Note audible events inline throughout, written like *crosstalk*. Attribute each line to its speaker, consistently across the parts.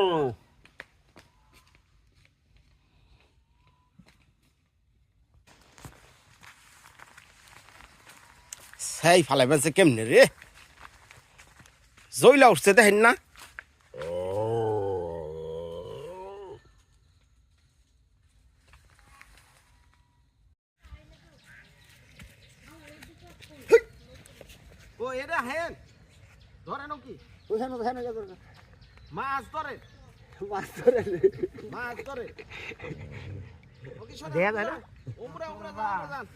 Speaker 1: Oh! সেই ফালাইবেন যে কেমনে রে? জইলা উঠছে দেখেন না? ও এটা হেন।
Speaker 2: ধরেন কি? হেন হেন
Speaker 1: মাছ ধরে।
Speaker 2: মাছ ধরে।
Speaker 1: মাছ ধরে।
Speaker 2: যায় না?
Speaker 1: উমরা উমরা যান।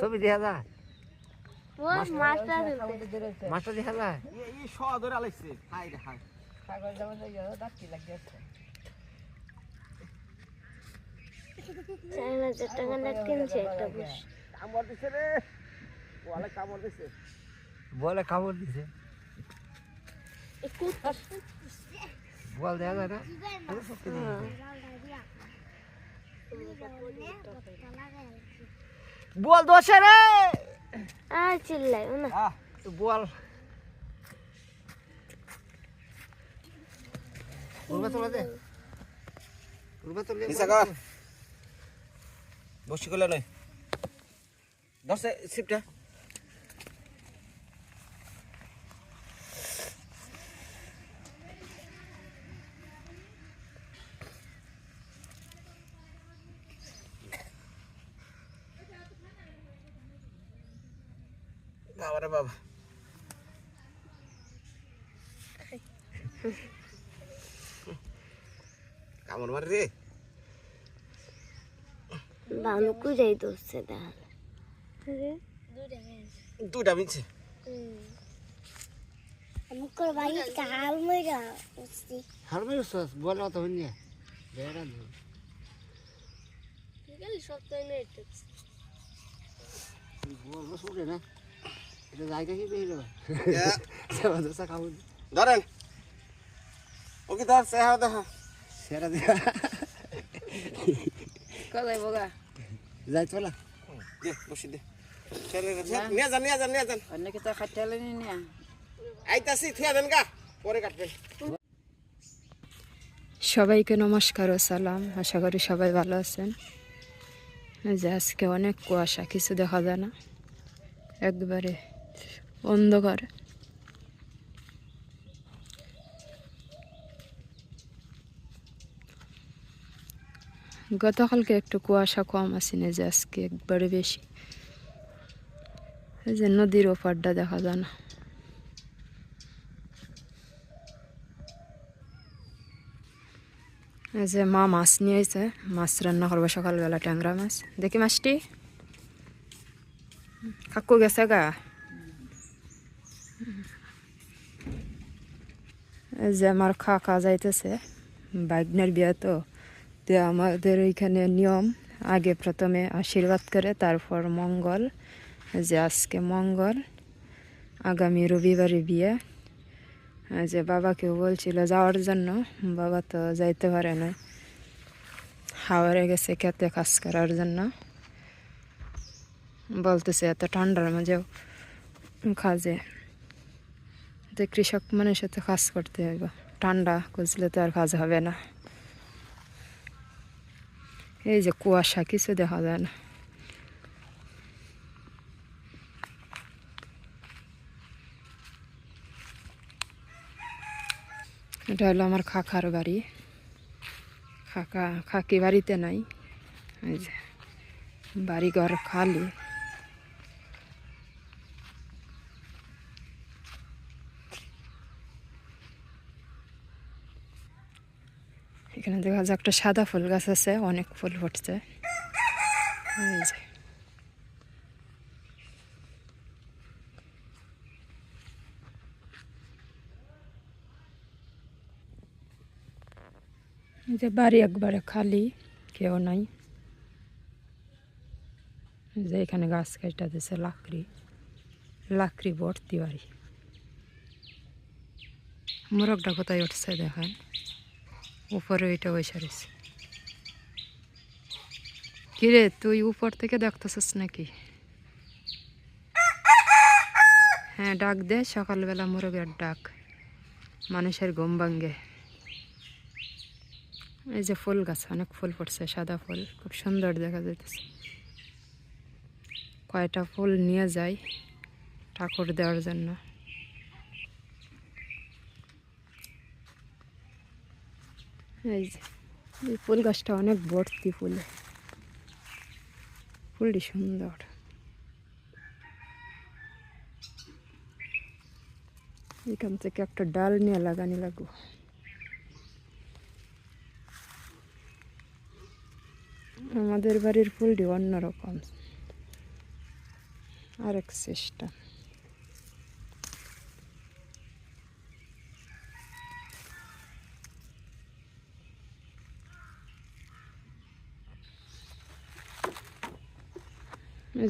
Speaker 2: ছবি দেখা যায়?
Speaker 3: মাছটা
Speaker 2: দেখা যায়
Speaker 1: এই শ ধরে আলাইছে। হাই রে হাই
Speaker 3: চার হাজার টাকা না কিনছে একটা
Speaker 1: কামড় দিছে রে। ওয়ালে কামড় দিছে।
Speaker 2: বলে কামড় দিছে। বল দেখা যায় না? বল দোষে রে!
Speaker 3: আর চিল্লাই না।
Speaker 2: বল। উড়বা দে। উড়বা
Speaker 1: বসি করলে নয়। ধরছে সিপটা বাবা রে বাবা কামড় মারে রে।
Speaker 3: বানু কুজাই দোষছে তাহলে।
Speaker 1: দুটা মিনছে।
Speaker 3: মুখর বাড়ি কাল মেরা উঠছি
Speaker 2: হারমে সস বল তো হইনি বেড়া দে।
Speaker 3: গেলি সপ্তাহে নেই
Speaker 2: বল বস না। এটা জায়গা কি বেরিয়ে যাবে
Speaker 1: এ,
Speaker 2: খাব।
Speaker 1: ধরেন। ওকে ধর চেহারা দেখা।
Speaker 2: সেরা
Speaker 4: বোগা
Speaker 2: যাই চলা
Speaker 1: দে বসি দে নিয়ে যান নিয়ে যান নিয়ে যান
Speaker 4: অন্য কি তো খাটালে নি না
Speaker 1: আইতাছি থুয়া দেন গা পরে কাটবেন
Speaker 5: সবাইকে নমস্কার ও সালাম। আশা করি সবাই ভালো আছেন। যে আজকে অনেক কুয়াশা কিছু দেখা যায় না। একবারে অন্ধকার। গতকালকে একটু কুয়াশা কম আছে না যে আজকে একবারে বেশি? এই যে নদীর ওপারটা দেখা যায় না। এই যে মা মাছ নিয়ে এসে মাছ রান্না করব সকালবেলা ট্যাংরা মাছ। দেখি মাছটি। কাকু গেছে গা? এই যে আমার কাকা যাইতেছে বাগনের বিয়ে তো। তো আমাদের এইখানে নিয়ম, আগে প্রথমে আশীর্বাদ করে, তারপর মঙ্গল, যে আজকে মঙ্গল, আগামী রবিবারে বিয়ে। যে বাবাকেও বলছিল যাওয়ার জন্য, বাবা তো যাইতে পারে না। হাওয়ারে গেছে খেতে, কাজ করার জন্য। বলতেছে, এত ঠান্ডার মাঝেও কাজে তো কৃষক মানুষের তো কাজ করতে হবে ঠান্ডা খুঁজলে তো আর কাজ হবে না। এই যে কুয়াশা, কিছু দেখা যায় না। এটা হলো আমার খাখার বাড়ি। খাকা খাকি বাড়িতে নাই। এই যে বাড়িঘর খালি। এখানে দেখা যায় একটা সাদা ফুল গাছ আছে, অনেক ফুল ফুটছে। এই যে। বাড়ি একবারে খালি, কেউ নাই। যে এখানে গাছ কাটা দিছে লাকড়ি লাকড়ি ভর্তি বাড়ি। মোরগটা কোথায় উঠছে দেখেন। উপরে ওইটা ওই সারিছে কিরে, তুই উপর থেকে দেখতেছিস নাকি? হ্যাঁ ডাক দে, সকালবেলা মোরগের ডাক। মানুষের ঘুম ভাঙ্গে এই যে ফুল গাছ, অনেক ফুল পড়ছে সাদা ফুল, খুব সুন্দর দেখা যাইতেছে। কয়টা ফুল নিয়ে যাই ঠাকুর দেওয়ার জন্য। এই যে, এই ফুল গাছটা অনেক ভর্তি ফুলে। ফুলটি সুন্দর। এখান থেকে একটা ডাল নিয়ে লাগানি লাগবো। আমাদের বাড়ির ফুলটি অন্যরকম। আরেক সিস্টেম।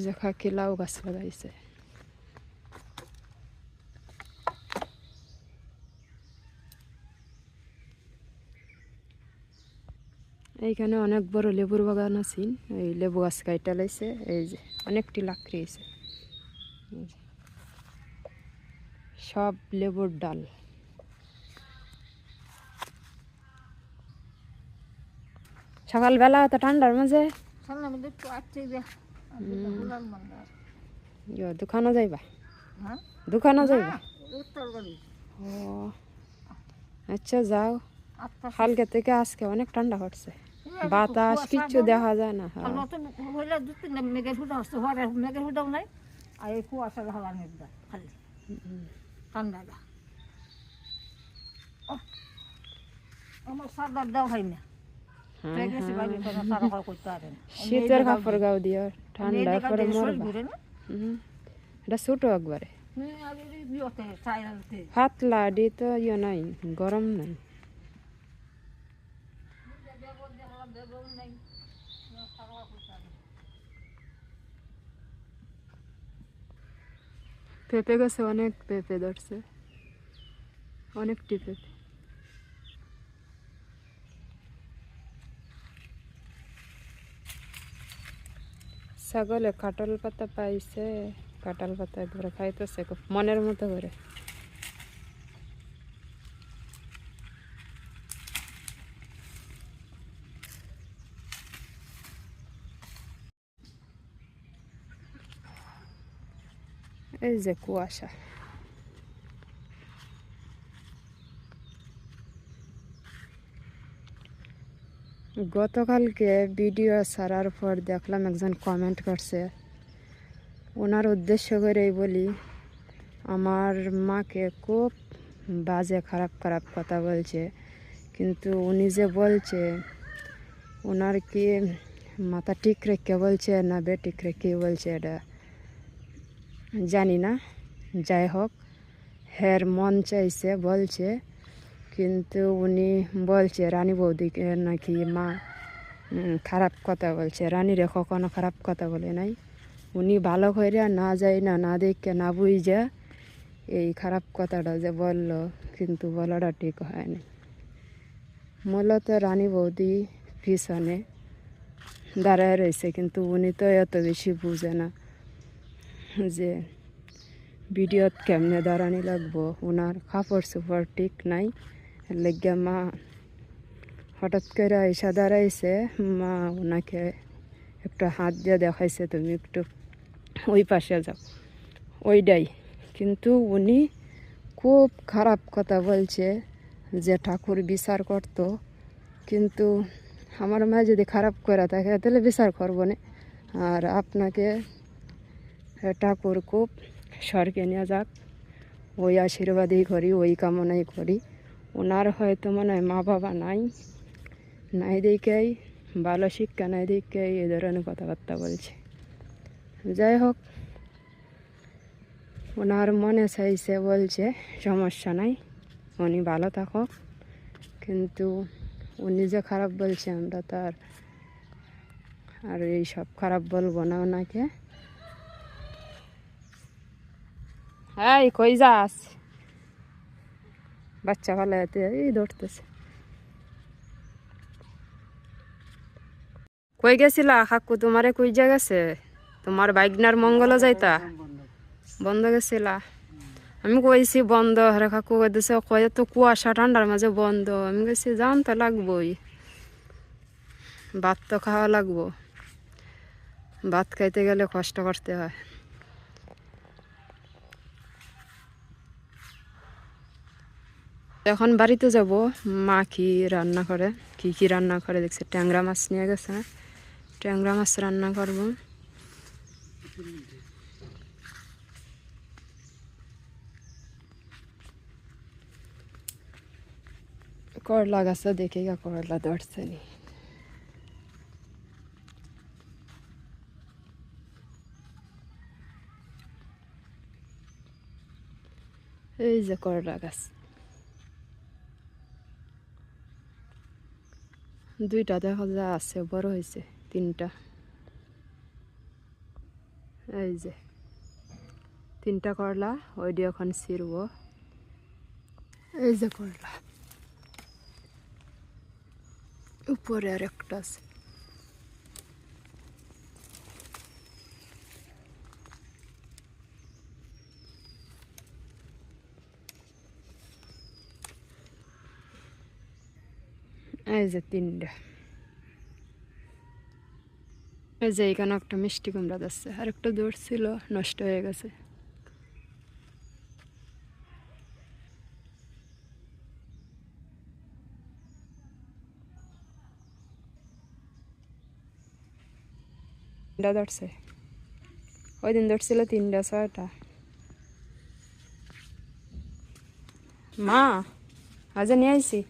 Speaker 5: যে গাছ লাগাইছে এইখানে অনেক বড় লেবুর বাগান আছে। এই লেবু গাছ কাইটা লাইছে। এই যে, অনেকটি লাকড়ি আছে। সব লেবুর ডাল। সকালবেলা তো ঠান্ডার মাঝে।
Speaker 6: সামনে মধ্যে একটু আটকে
Speaker 5: ইয়ো, দোকানও যাইবা
Speaker 6: হ্যাঁ
Speaker 5: দোকানও যাইবা
Speaker 6: উত্তর গলি
Speaker 5: ও আচ্ছা যাও
Speaker 6: আটটা
Speaker 5: কালকে থেকে আজকে অনেক ঠান্ডা হচ্ছে বাতাস কিচ্ছু দেখা যায় না হ্যাঁ।
Speaker 6: আর নতুন হইলে দু তিনটা মেঘের হুদা আসছে হওয়ার মেঘের হুদাও নাই আর এই কুয়াশা হাওয়া মেঘদা খালি ঠান্ডাটা ওহ, আমার সাদার দাও হয় না
Speaker 5: হ্যাঁ,
Speaker 6: প্রেগনেন্সি বাড়ি কোনো সারা হওয়া করতে পারে না
Speaker 5: শীতের কাপড় গাও দিও ঠান্ডা মরবা। হুম। এটা ছোটো একবারে। পাতলা ডি তো ইয়ে নাই গরম নাই। পেঁপে গেছে অনেক পেঁপে ধরছে। অনেকটি পেঁপে। ছাগলে কাটল পাতা পাইছে, কাঁঠাল পাতা একবারে খাইতেছে খুব মনের মতো করে। এই যে কুয়াশা। গতকালকে ভিডিও ছাড়ার পর দেখলাম একজন কমেন্ট করছে। ওনার উদ্দেশ্য করেই বলি, আমার মাকে খুব বাজে খারাপ খারাপ কথা বলছে। কিন্তু উনি যে বলছে, ওনার কি মাথা ঠিক রেখে বলছে না বে ঠিক রেখে বলছে এটা? জানি না। যাই হোক, হের মন চাইছে, বলছে। কিন্তু উনি বলছে, রানী বৌদিকে নাকি মা খারাপ কথা বলছে। রানীরে কখনো খারাপ কথা বলে নাই। উনি ভালো করে না যাই না না দেখে, না বুঝে এই খারাপ কথাটা যে বলল, কিন্তু বলাটা ঠিক হয়নি মূলত রানী বৌদি পিছনে দাঁড়ায় রয়েছে, কিন্তু উনি তো এত বেশি বুঝে না যে ভিডিওত কেমনে দাঁড়ানি লাগবো। ওনার কাপড় চোপড় ঠিক নাই। এর মা হঠাৎ করে এসা দাঁড়াইছে, মা ওনাকে একটু হাত দিয়ে দেখাইছে, তুমি একটু ওই পাশে যাও। ওইটাই কিন্তু উনি খুব খারাপ কথা বলছে যে ঠাকুর বিচার করত। কিন্তু আমার মা যদি খারাপ করে থাকে, তাহলে বিচার করব না। আর আপনাকে ঠাকুর খুব স্বর্গে নিয়ে যাক। ওই আশীর্বাদই করি, ওই কামনাই করি। ওনার হয়তো মনে হয় মা বাবা নাই। নাই দেখেই, ভালো শিক্ষা নাই দেখেই এই ধরনের কথাবার্তা বলছে। যাই হোক, ওনার মনে চাইছে, বলছে, সমস্যা নাই, উনি ভালো থাকুক। কিন্তু উনি যে খারাপ বলছে, আমরা তার আর এই সব খারাপ বলব না ওনাকে। এই, কই যাস? বাচ্চা ভালো এই ধরতেছে কই গেছিলা কাকু? তোমারে কই যা গেছে? তোমার বাইকনার মঙ্গল যাইতা? বন্ধ গেছিলা? আমি কইছি বন্ধ। হরে কাকু কইতেছে কয়ে তো কুয়াশা, ঠান্ডার মাঝে বন্ধ। আমি কইছি, যান তো লাগবই।
Speaker 7: ভাত তো খাওয়া লাগবো। ভাত খাইতে গেলে কষ্ট করতে হয়। এখন বাড়িতে যাব, মা কি রান্না করে, কি কি রান্না করে দেখছে, ট্যাংরা মাছ নিয়ে গেছে ট্যাংরা মাছ রান্না করব। করলা গাছে দেখে গা, করলা ধরছে নি। এই যে করলা গাছ। দুইটা দেখা যা আছে, বড় হয়েছে, তিনটা। এই যে, তিনটা করলা ওই দিয়ে এখন ছিড়ব। এই যে করলা। উপরে আর একটা আছে। এই যে তিনটা। এই যে এখানে একটা মিষ্টি কুমড়া যাচ্ছে আর একটা দৌড় ছিল নষ্ট হয়ে গেছে। ধরছে। ওই দিন ধরছিল তিনটা, ছয়টা। মা, আজ নিয়ে আইছি?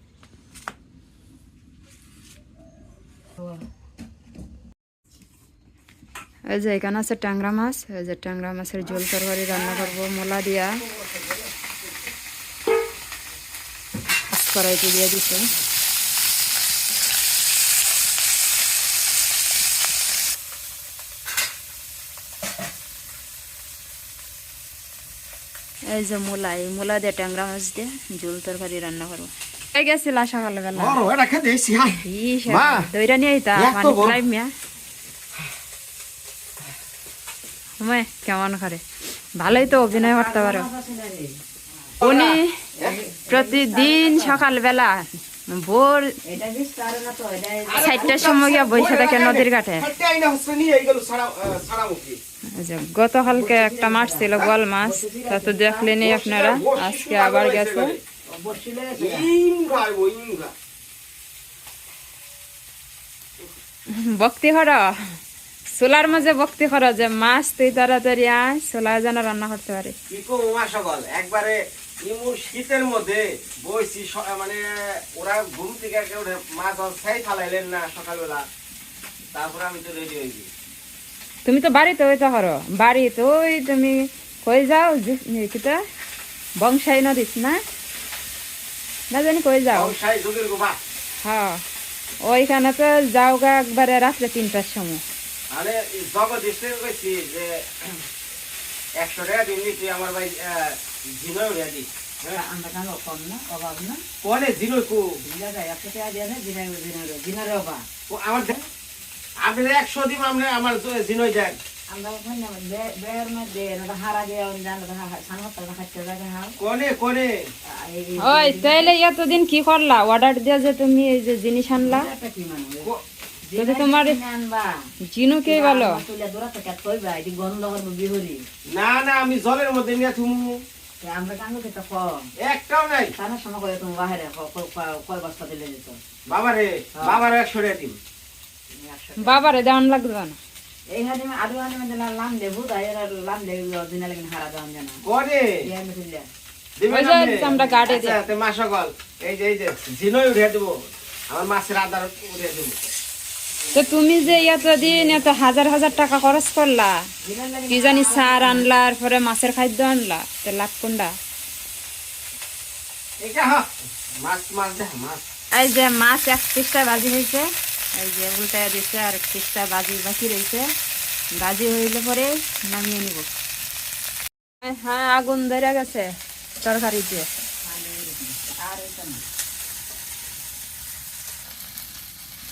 Speaker 7: এই যে এখানে আছে ট্যাংরা মাছ, এই যে ট্যাংরা মাছের ঝোল তরকারি, রান্না করব মোলা দিয়া। কড়াইতে দিয়ে দিছে। এই যে মূলা, এই মূলা দিয়ে ট্যাংরা মাছ দিয়ে ঝোল তরকারি রান্না করব। গেছিল সকালবেলা?
Speaker 1: বড় এটা খেতে এসছি হাই। মা,
Speaker 7: দইরা নিয়ে আইতা
Speaker 1: এত
Speaker 7: পানি মিয়া হুমে কেমন করে ভালোই তো অভিনয় করতে পারো উনি প্রতিদিন সকালবেলা ভোর চারটার সময় গিয়া বসে থাকে নদীর ঘাটে। যে গতকালকে একটা মাছ ছিল গোয়াল মাছ। তা তো দেখলেনি আপনারা আজকে আবার গেছে। ভক্তি কর চুলার মাঝে ভক্তি কর যে মাছ তুই তাড়াতাড়ি আয় চুলা যেন রান্না করতে পারে।
Speaker 1: কি কম মা সকল? একবারে ইমুর শীতের মধ্যে বইছি মানে ওরা ঘুম থেকে উঠে মাছ ফালাইলেন না সকালবেলা। তারপরে আমি তো রেডি হয়েছি।
Speaker 7: তুমি তো বাড়িতে হইতে পারো বাড়িতে ওই তুমি কই যাও যে- কিতা বংশাই নদীত না? না জানি কই যাও হ্যাঁ ওইখানে তো যাও গা একবারে রাত্রে তিনটার সময়
Speaker 1: মানে জগদীশ কইছি যে একশো টাকা দিন তুই আমার ভাই জিনয় উড়িয়া দিস হ্যাঁ
Speaker 4: আমরা কেন কম না অভাব না
Speaker 1: কোনে জিনয় কু
Speaker 4: দিলে যায় একশো টাকা দিয়ে না দিনের দিনের দিনের অভাব
Speaker 1: ও আমার দেখ-
Speaker 7: ওই তাইলে এতদিন কি করলা? অর্ডার দিয়ে যে তুমি এই যে জিনিস আনলা? যদি তোমার জিনু কে
Speaker 4: করব
Speaker 1: না না আমি জলের মধ্যে নিয়ে থুমু।
Speaker 4: আমরা কাঙ্গ খেতে কম।
Speaker 1: একটাও নাই।
Speaker 4: তার সময় করে তুমি বাহিরে কয় বস্তা দিলে যেত
Speaker 1: বাবারে বাবারে একশো টাকা দিন
Speaker 7: বাবারে দেওয়ান লাগবে না।
Speaker 4: এই হাতে আলু হাতে মধ্যে লাম দেবো তাই লাম দেবো দিনে লাগিন হারা দাম জানা
Speaker 1: কোনে
Speaker 4: ইয়ে মিছিলে
Speaker 7: যে
Speaker 1: আপনি?
Speaker 7: আমরা গাড়ি দিই।
Speaker 1: আচ্ছা, মা সকল এই যে এই যে জিনয় উড়িয়ে দেবো। আমার মাছের আদার উড়িয়ে দেবো।
Speaker 7: তো তুমি যে এতদিন এত হাজার হাজার টাকা খরচ করলা কি জানি সার আনলা পরে মাছের খাদ্য আনলা তো লাভ কোনটা?
Speaker 1: মাছ মাছ মাছ।
Speaker 7: এই যে মাছ এক পিসটা ভাজি হয়েছে। এই যে উল্টায় দিচ্ছে আর পিসটা ভাজি বাকি রয়েছে ভাজি হইলে পরে নামিয়ে নিব। হ্যাঁ আগুন ধরে গেছে তরকারি দিয়ে
Speaker 4: আর না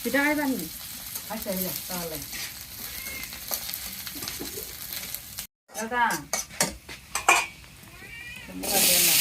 Speaker 7: সেটা খাইবানি
Speaker 4: আচ্ছা তাহলে দাদা তোমরা দিলাম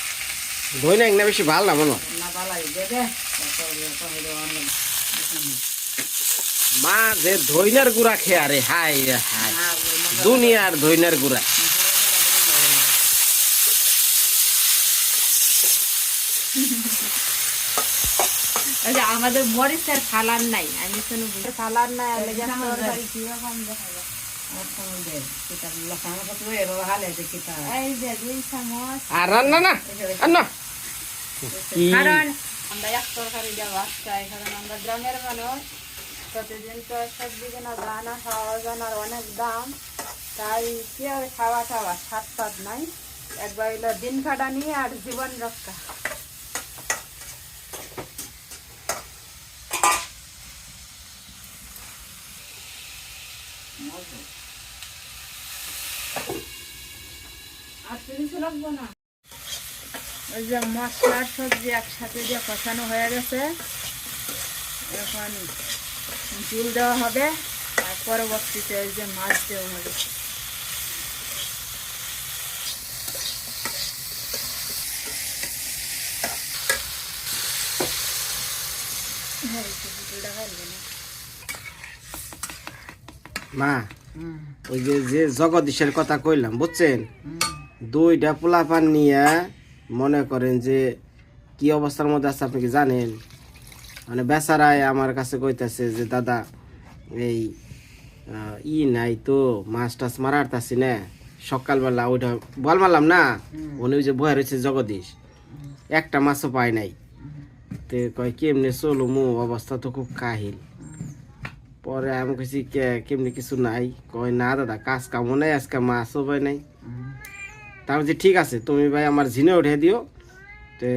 Speaker 1: দই না একনা বেশি ভালো না মনে।
Speaker 4: না বালাই দে দে।
Speaker 1: মা যে ধইনার গুড়া খেয়ে আরে হাই রে হাই দুনিয়ার ধইনার গুড়া।
Speaker 7: আমাদের মরিচের ফালার নাই আমি কোনো ফালার নাই কীরকম দেখা যায়। কারণ আমরা এক তরকারি কারণ আমরা গ্রামের মানুষ। প্রতিদিন সবজি কেনা না, খাওয়া অনেক দাম। তাই কি খাওয়া খাওয়া স্বাদ নাই। একবার দিন কাটানি আর জীবন রক্ষা আর কিছু লাগবো না। ওই যে মশলার সবজি একসাথে দিয়ে কষানো হয়ে গেছে এখন জুল দেওয়া হবে আর পরবর্তীতে ওই যে মাছ দেওয়া হবে।
Speaker 1: মা ওই যে যে জগদীশের কথা কইলাম বুঝছেন? দুইটা পোলাপান নিয়ে মনে করেন যে কি অবস্থার মধ্যে আছে আপনি কি জানেন? মানে বেচারায় আমার কাছে কইতাছে যে দাদা এই ই নাই তো মাছ টাছ মারার তাছি না। সকালবেলা ওইটা বল মারলাম না? উনি ওই যে বয়ে রয়েছে জগদীশ। একটা মাছও পায় নাই। তে কয় কেমনে চলো মো অবস্থা তো খুব কাহিল। পরে আমি কইছি কে কেমনি কিছু নাই? কয় না দাদা কাজ কামও নাই আজকে মাছও পাই নাই। তারপর যে ঠিক আছে তুমি ভাই আমার ঝিনে উঠে দিও। তে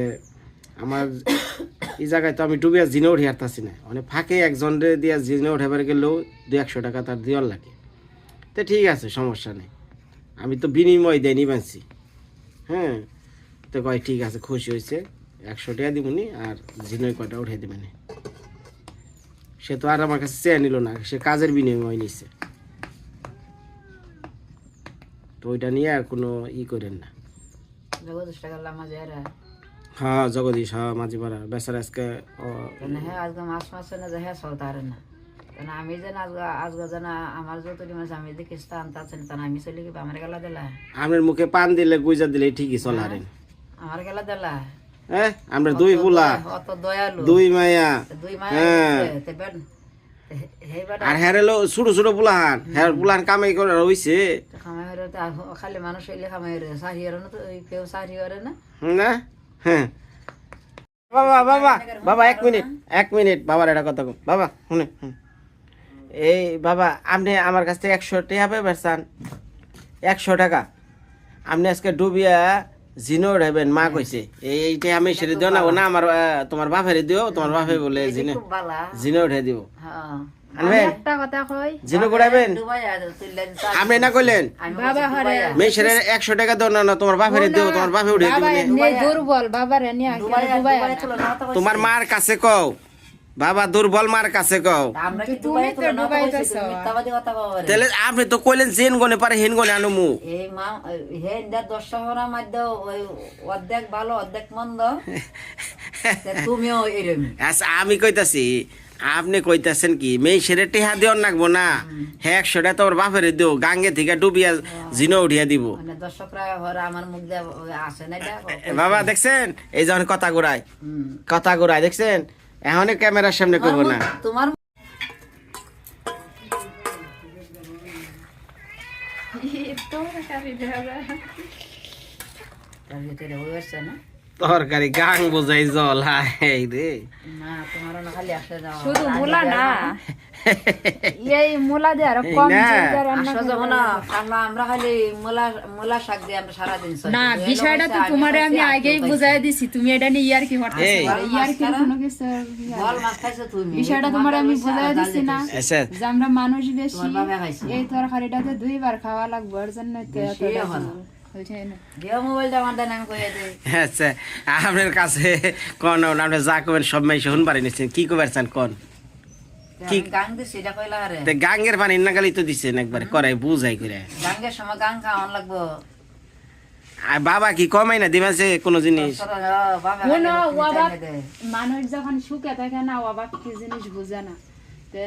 Speaker 1: আমার *coughs* এই জায়গায় তো আমি ডুবিয়া জিনে উঠে হারতাছি না। মানে ফাঁকে একজন দিয়া জিনে উঠাবার গেলেও দু একশো টাকা তার দেওয়ার লাগে। তো ঠিক আছে সমস্যা নেই। আমি তো বিনিময় দেয়নি বানছি হ্যাঁ তো কয় ঠিক আছে খুশি হয়েছে একশো টাকা দিবনি আর জিনই কয়টা উঠে দিবেনি সে তো আর আমার কাছে চেয়ে নিল না সে কাজের বিনিময় নিচ্ছে তো ওইটা নিয়ে আর কোনো ই করেন না। হ্যাঁ জগদীশ হ্যাঁ মাঝি পাড়া বেচারা আজকে
Speaker 4: হ্যাঁ আজকে না যে হ্যাঁ না। আমি যেন আজকে আজকে যেন আমার যত মাছ আমি চলে গেবে আমার গেলা দিলা?
Speaker 1: মুখে পান দিলে গুজা দিলে ঠিকই চলারেন
Speaker 4: আমার গেলা দিলা?
Speaker 1: হ্যাঁ আমরা দুই পোলা
Speaker 4: অত দয়ালু।
Speaker 1: দুই মায়া।
Speaker 4: দুই মাস
Speaker 1: হ্যাঁ। আর হ্যাঁ লো ছোট ছোট পোলাহান হ্যাঁ পোলাহান কামাই করে রইছে
Speaker 4: তো খালি মানুষ হইলে খামাই হরে সারি হরে না তো কেউ সারি হরে না?
Speaker 1: না? হ্যাঁ বাবা বাবা বাবা এক মিনিট এক মিনিট বাবার একটা কথা বাবা শুনে। এই বাবা আপনি আমার কাছ থেকে একশো টাকা পেয়ে চান। একশো টাকা। আপনি আজকে ডুবিয়া জিনো উঠাবেন মা কইছে। এইটা আমি সেরে দিও না ও না আমার তোমার বাপেরে দিও তোমার বাপে বলে জিনে জিনে উঠে দিব।
Speaker 4: হ্যাঁ।
Speaker 1: আনবেন।
Speaker 7: একটা কথা কই?
Speaker 1: জিনো উঠাবেন
Speaker 4: ডুবাই আর তুললেন
Speaker 1: আপনি না কইলেন?
Speaker 4: বাবা
Speaker 1: মেয়ে সেরে একশো টাকা দাও না না তোমার বাপেরে দিও তোমার বাপে উঠে দিব।
Speaker 7: এমনি দুর্বল বাবার এনে
Speaker 4: ডুবাই ডুবাই তো
Speaker 1: তোমার মার কাছে কও। বাবা দুর্বল মার কাছে কও। তাহলে আপনি তো কইলেন জেন গনে পারে হেন গনে আনো মু।
Speaker 4: এই মা হে ইন্দা দশ শহরের মধ্যে ওই অর্ধেক ভালো অর্ধেক মন্দ। *laughs* তুমিও এরকম
Speaker 1: আচ্ছা আমি কইতাছি আপনি কইতাছেন কি মেয়ে সেরে টেহা দিও নাকবো না। হ্যাঁ একশো টাকা তোমার বাপেরে দিও গাঙ্গে থেকে ডুবিয়া জিনো উঠিয়া দিব।
Speaker 4: মানে দিয়ে
Speaker 1: বাবা দেখছেন? এই যখন কথা ঘুরায় কথা ঘুরায় দেখছেন? এখন ক্যামেরার সামনে করব না।
Speaker 4: তোমার তার ভিতরে ওই আসছে না?
Speaker 1: তরকারি গাং বোঝাই জল হাই রে।
Speaker 4: না তোমার না খালি আসে যাও
Speaker 7: শুধু মূলা না? এই মূলা দিয়ে আরও কম
Speaker 1: না।
Speaker 7: ঝোল দিয়ে রান্না
Speaker 4: আসো যখন আমরা আমরা খালি মূলা মূলা শাক দিয়ে আমরা সারাদিন চলি।
Speaker 7: না বিষয়টা তো তোমারে আমি আগেই বুঝাই দিছি তুমি এটা নিয়ে ইয়ার কি হঠাৎ ইয়ার কি কোনো কিছু
Speaker 4: বল মাছ খাইছো তুমি?
Speaker 7: বিষয়টা তোমার আমি বুঝাই দিছি না
Speaker 1: আচ্ছা।
Speaker 7: যে আমরা মানুষ বেশি
Speaker 4: তোমার বাবা খাইছে।
Speaker 7: এই তরকারিটাতে দুইবার খাওয়া লাগবে ওর জন্য
Speaker 1: আচ্ছা আপনার কাছে কোন আপনি যা করবেন সব মাই শুন পারি নিচ্ছেন কি কোন গাঙ্গের পানি নাগালি তো দিচ্ছেন একবারে করাই বুঝাই করে
Speaker 4: গাঙ্গের সময় গাং খাওয়ান লাগবো
Speaker 1: আর বাবা কি কমাই না দিমাসে কোনো জিনিস।
Speaker 7: মানুষ যখন সুখে থাকে না অবাক কি জিনিস বুঝে না তে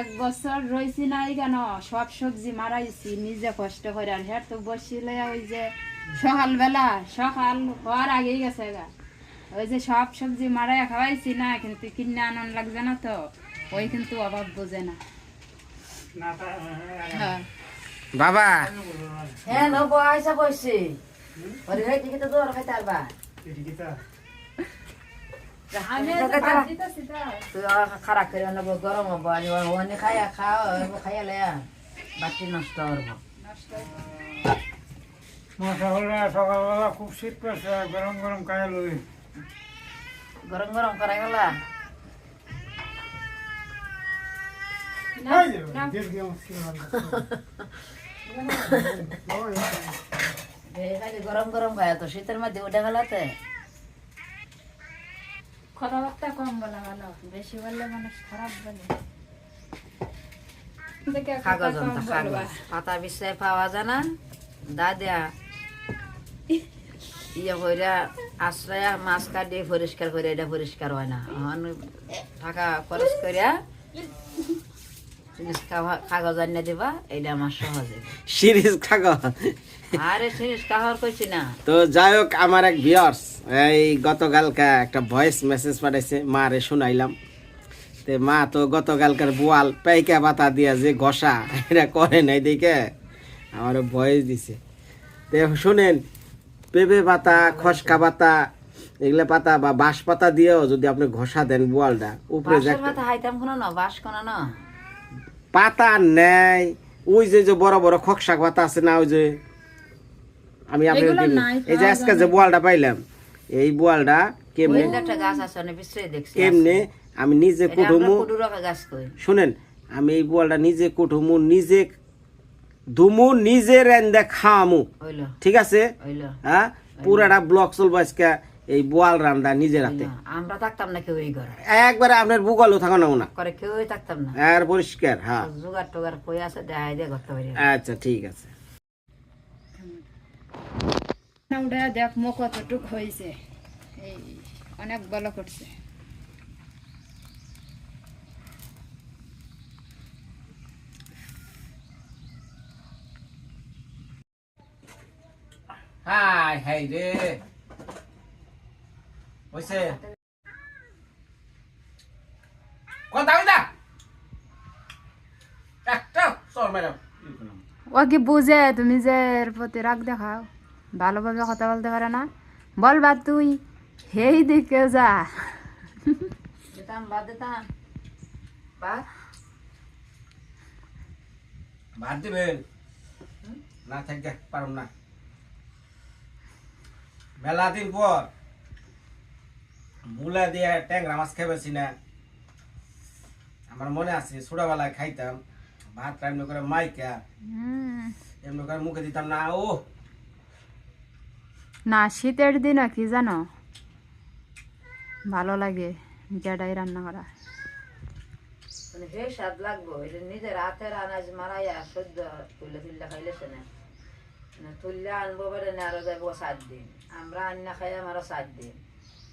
Speaker 7: এক বছর রয়েছি না কেন? সব সবজি মারাইছি নিজে কষ্ট করে আর হ্যাঁ তো বসিলে ওই যে সকালবেলা সকাল হওয়ার আগেই গেছে গা। ওই যে সব সবজি মারাই খাওয়াইছি না কিন্তু কিনে আনন্দ লাগছে না তো ওই কিন্তু অভাব বোঝে না। হ্যাঁ।
Speaker 1: বাবা।
Speaker 4: হ্যাঁ নো বয়সা বসছি। ওরে হে টিকে তো দৌড় খাইতে পারবা?
Speaker 7: আমি
Speaker 4: খারাপ করে নেব গরম হব ওনে খাইয়া খাও খাইয়া লয়া বাটি নষ্ট করব।
Speaker 8: সকালবেলা সকালবেলা খুব শীত পড়ছে গরম গরম খাই লই।
Speaker 4: গরম গরম করাই গেলা? *laughs* খালি গরম গরম খায় তো শীতের মধ্যে উঠে গেলাতে।
Speaker 7: কথাবার্তা কম বলা ভালো বেশি বললে মানুষ খারাপ বলে।
Speaker 4: পাতা পাওয়া যায় না। দা দেয়া ইয়ে কইরা আশ্রয়া মাছ কাটিয়ে পরিষ্কার করে এটা পরিষ্কার হয় না। থাকা টাকা খরচ করিয়া জিনিস কাগজ- কাগজ আনিয়ে দিবা এটা আমার সহজে।
Speaker 1: সিরিজ থাকো
Speaker 4: আরে জিনিস কাগজ কইছি না।
Speaker 1: তো যাই হোক আমার এক এই গতকালকা একটা ভয়েস মেসেজ পাঠাইছে মা রে শুনাইলাম। তে মা তো গতকালকার বোয়াল পাইকা পাতা দিয়া যে ঘষা এটা করে নাই দেখে আমার ভয়েস দিছে। তে শুনেন পেঁপে পাতা খসকা পাতা এগুলা পাতা বা বাঁশ পাতা দিয়েও যদি আপনি ঘষা দেন বোয়ালটা উপরে যে
Speaker 4: বাঁশের হাইতাম কোনো না বাঁশ কোনো না।
Speaker 1: পাতা নেই। ওই যে যে বড় বড় খকশাক পাতা আছে না ওই যে আমি আপনাকে এই যে আজকে যে বোয়ালটা পাইলাম এই বোয়ালটা কেমনে
Speaker 4: একটা গাছ আছে অনেক বিশ্রয় দেখছি
Speaker 1: কেমনে আমি নিজে কুটুমু শুনেন আমি এই বোয়ালটা নিজে কুটুমু নিজে ধুমু নিজে রেন্দে খাওয়ামু ঠিক আছে? হ্যাঁ? পুরাটা ব্লক চলবো আজকে। এই বোয়াল রান্না নিজে রাতে
Speaker 4: হইল। আমরা থাকতাম না কেউ এই ঘরে।
Speaker 1: একবারে আপনার বুকালও থাকো না না।
Speaker 4: করে কেউই থাকতাম না।
Speaker 1: আর পরিষ্কার হ্যাঁ।
Speaker 4: জোগাড় টোগার কই আছে দেখাই দিয়ে করতে পারি
Speaker 1: আচ্ছা ঠিক আছে।
Speaker 7: উঠে দেখ মুখ কতটুক হয়েছে। এই অনেক ভালো করছে।
Speaker 1: হাই হাই রে। হইছে। কথা কইতা একটা সর ম্যাডাম।
Speaker 7: ও কি বুঝে তুমি যে এর প্রতি রাগ দেখাও। ভালোভাবে কথা বলতে পারে না। বলবা তুই হেই দিকে যা।
Speaker 4: দিতাম বাদ দিতাম। বাদ
Speaker 1: ভাত দিবেন না থাকে পারুম না। মেলা দিন পর। মুলা দিয়ে ট্যাংরা মাছ খেয়েছি না। আমার মনে আছে ছোটবেলায় খাইতাম ভাতটা এমনি করে মাইকা
Speaker 7: হুম।
Speaker 1: এমনি করে মুখে দিতাম না ও।
Speaker 7: না শীতের দিন কি জানো? ভালো লাগে গেডাই রান্না করা।
Speaker 4: মানে হে স্বাদ লাগবো এটা নিজের হাতের আনাজ মারাইয়া সদ্য তুলে তুললে খাইলেছে না না তুললে আনব পারে না আরও যাব সাত দিন। আমরা আন্না খাই আমারও সাত দিন।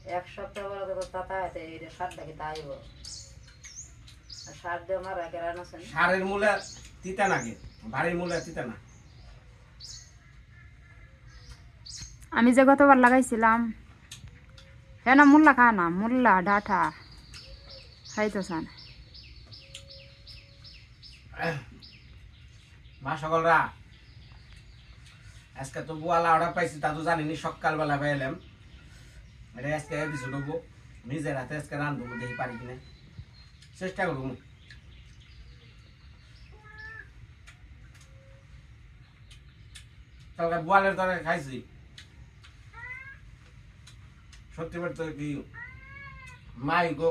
Speaker 4: এক সপ্তাহ পরে তো তাতা হইতে এটা সাতটা কি তাইব সাত দিয়ে আমার একে রান আছে
Speaker 1: সারের মূলে তিতা নাকি বাড়ির মূলে তিতা না।
Speaker 7: আমি যে গতবার লাগাইছিলাম হ্যাঁ না মুল্লা খা না মুল্লা ডাঠা খাইতো সান
Speaker 1: মা সকলরা আজকে তো বুয়ালা অর্ডার পাইছি তা তো জানিনি সকালবেলা পাইলাম। এটা আজকে এপিসোড হব নিজের হাতে আজকে রান্ধবো দেখি পারি কিনা চেষ্টা করব কালকে বোয়ালের তরকারি খাইছি সত্যি বলতে কি মাই গো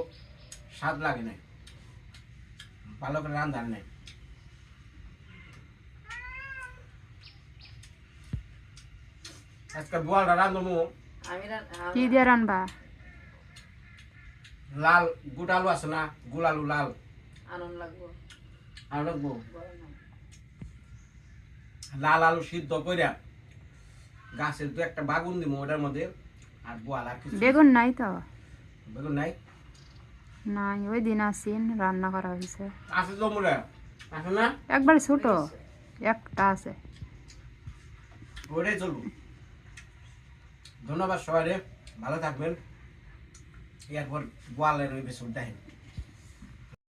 Speaker 1: স্বাদ লাগে না ভালো করে রান্ধার নেই আজকে বোয়ালটা রান্ধবো
Speaker 4: আমি রা-
Speaker 7: কি দিয়ে রানবা?
Speaker 1: লাল গুট আলু আছে না? গুল আলু লাল।
Speaker 4: আনন্দ লাগবো।
Speaker 1: লাল আলু সিদ্ধ কইরা গাছের দু একটা বাগুন দিব ওটার মধ্যে আর বোয়াল আর কিছু।
Speaker 7: বেগুন নাই তো?
Speaker 1: বেগুন নাই?
Speaker 7: নাই ওই দিন আসিন রান্না করা হয়েছে
Speaker 1: আছে তো মনে আছে না?
Speaker 7: একবার ছোট একটা আছে।
Speaker 1: ওটাই চলবো ধন্যবাদ সবাই ভালো থাকবেন। এরপর গোয়ালের ওই বেসন দেখেন